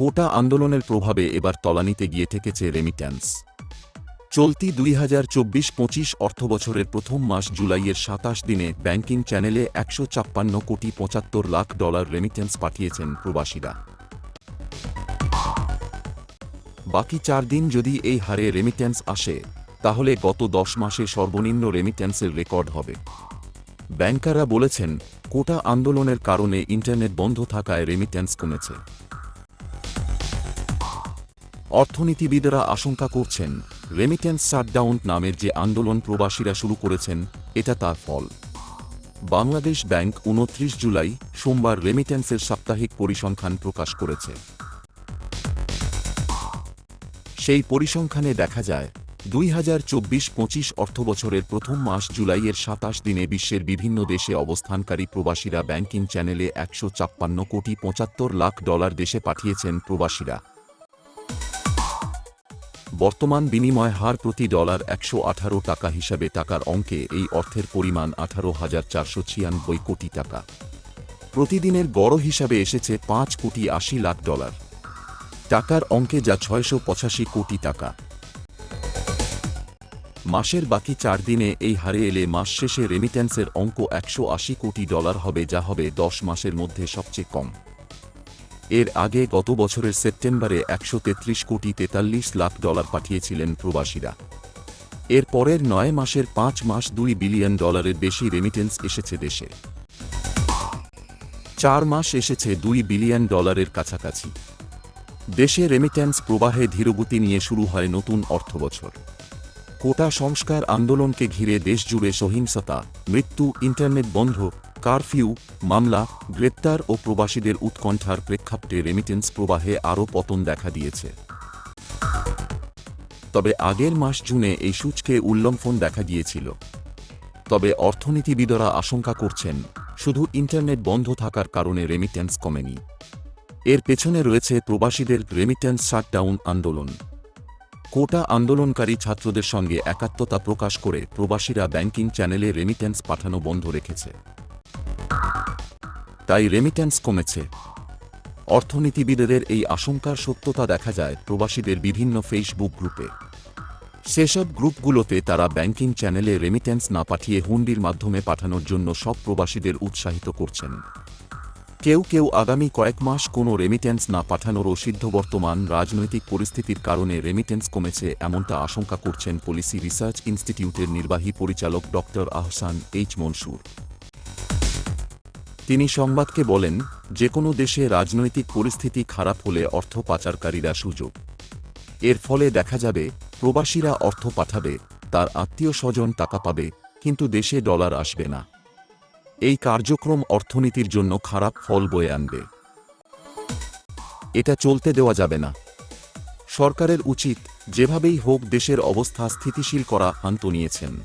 কোটা আন্দোলনের প্রভাবে এবার তলানিতে গিয়ে ঠেকেছে রেমিট্যান্স চলতি দুই হাজার চব্বিশ পঁচিশ অর্থবছরের প্রথম মাস জুলাইয়ের সাতাশ দিনে ব্যাংকিং চ্যানেলে একশো ছাপ্পান্ন কোটি পঁচাত্তর লাখ ডলার রেমিটেন্স পাঠিয়েছেন প্রবাসীরা। বাকি চার দিন যদি এই হারে রেমিট্যান্স আসে, তাহলে গত দশ মাসে সর্বনিম্ন রেমিট্যান্সের রেকর্ড হবে। ব্যাংকাররা বলেছেন, কোটা আন্দোলনের কারণে ইন্টারনেট বন্ধ থাকায় রেমিট্যান্স কমেছে। অর্থনীতিবিদরা আশঙ্কা করছেন রেমিটেন্স শাটডাউন নামের যে আন্দোলন প্রবাসীরা শুরু করেছেন, এটা তার ফল। বাংলাদেশ ব্যাংক উনত্রিশ জুলাই সোমবার রেমিটেন্সের সাপ্তাহিক পরিসংখ্যান প্রকাশ করেছে। সেই পরিসংখ্যানে দেখা যায়, দুই হাজার চব্বিশ পঁচিশ অর্থবছরের প্রথম মাস জুলাইয়ের সাতাশ দিনে বিশ্বের বিভিন্ন দেশে অবস্থানকারী প্রবাসীরা ব্যাংকিং চ্যানেলে একশো ছাপ্পান্ন কোটি পঁচাত্তর লাখ ডলার দেশে পাঠিয়েছেন প্রবাসীরা। বর্তমান বিনিময় হার প্রতি ডলার একশো আঠারো টাকা হিসাবে টাকার অঙ্কে এই অর্থের পরিমাণ আঠারো হাজার চারশো ছিয়ানব্বই কোটি টাকা। প্রতিদিনের গড় হিসাবে এসেছে পাঁচ কোটি আশি লাখ ডলার। টাকার অঙ্কে যা ছয়শো পঁচাশি কোটি টাকা। মাসের বাকি চার দিনে এই হারে এলে মাস শেষে রেমিট্যান্সের অঙ্ক একশো আশি কোটি ডলার হবে, যা হবে দশ মাসের মধ্যে সবচেয়ে কম। এর আগে গত বছরের সেপ্টেম্বরে একশো তেত্রিশ কোটি তেতাল্লিশ লাখ ডলার পাঠিয়েছিলেন প্রবাসীরা। এর পরের নয় মাসের পাঁচ মাস দুই বিলিয়ন ডলারের বেশি রেমিটেন্স এসেছে দেশে। চার মাস এসেছে দুই বিলিয়ন ডলারের কাছাকাছি। দেশে রেমিটেন্স প্রবাহে ধীরগতি নিয়ে শুরু হয় নতুন অর্থবছর। কোটা সংস্কার আন্দোলনকে ঘিরে দেশজুড়ে সহিংসতা, মৃত্যু ইন্টারনেট বন্ধ কারফিউ মামলা, গ্রেপ্তার ও প্রবাসীদের উৎকণ্ঠার প্রেক্ষাপটে রেমিটেন্স প্রবাহে আরও পতন দেখা দিয়েছে। তবে আগের মাস জুনে এই সূচকে উল্লম্ফন দেখা গিয়েছিল তবে অর্থনীতিবিদরা আশঙ্কা করছেন, শুধু ইন্টারনেট বন্ধ থাকার কারণে রেমিটেন্স কমেনি। এর পেছনে রয়েছে প্রবাসীদের রেমিটেন্স শাটডাউন আন্দোলন। কোটা আন্দোলনকারী ছাত্রদের সঙ্গে একাত্মতা প্রকাশ করে প্রবাসীরা ব্যাংকিং চ্যানেলে রেমিটেন্স পাঠানো বন্ধ রেখেছে। তাই রেমিটেন্স কমেছে। অর্থনীতিবিদদের এই আশঙ্কার সত্যতা দেখা যায় প্রবাসীদের বিভিন্ন ফেসবুক গ্রুপে। সেসব গ্রুপগুলোতে তারা ব্যাংকিং চ্যানেলে রেমিটেন্স না পাঠিয়ে হুন্ডির মাধ্যমে পাঠানোর জন্য সব প্রবাসীদের উৎসাহিত করছেন। কেউ কেউ আগামী কয়েক মাস কোনো রেমিটেন্স না পাঠানোরও সিদ্ধ বর্তমান রাজনৈতিক পরিস্থিতির কারণে রেমিটেন্স কমেছে এমনটা আশঙ্কা করছেন পলিসি রিসার্চ ইনস্টিটিউটের নির্বাহী পরিচালক ডক্টর আহসান এইচ মনসুর। তিনি সংবাদকে বলেন যে কোনো দেশে রাজনৈতিক পরিস্থিতি খারাপ হলে অর্থ পাচারকারীরা সুযোগ। এর ফলে দেখা যাবে, প্রবাসীরা অর্থ পাঠাবে, তার আত্মীয় স্বজন টাকা পাবে, কিন্তু দেশে ডলার আসবে না। এই কার্যক্রম অর্থনীতির জন্য খারাপ ফল বয়ে আনবে। এটা চলতে দেওয়া যাবে না। সরকারের উচিত যেভাবেই হোক দেশের অবস্থা স্থিতিশীল করা আন্ত নিয়েছেন।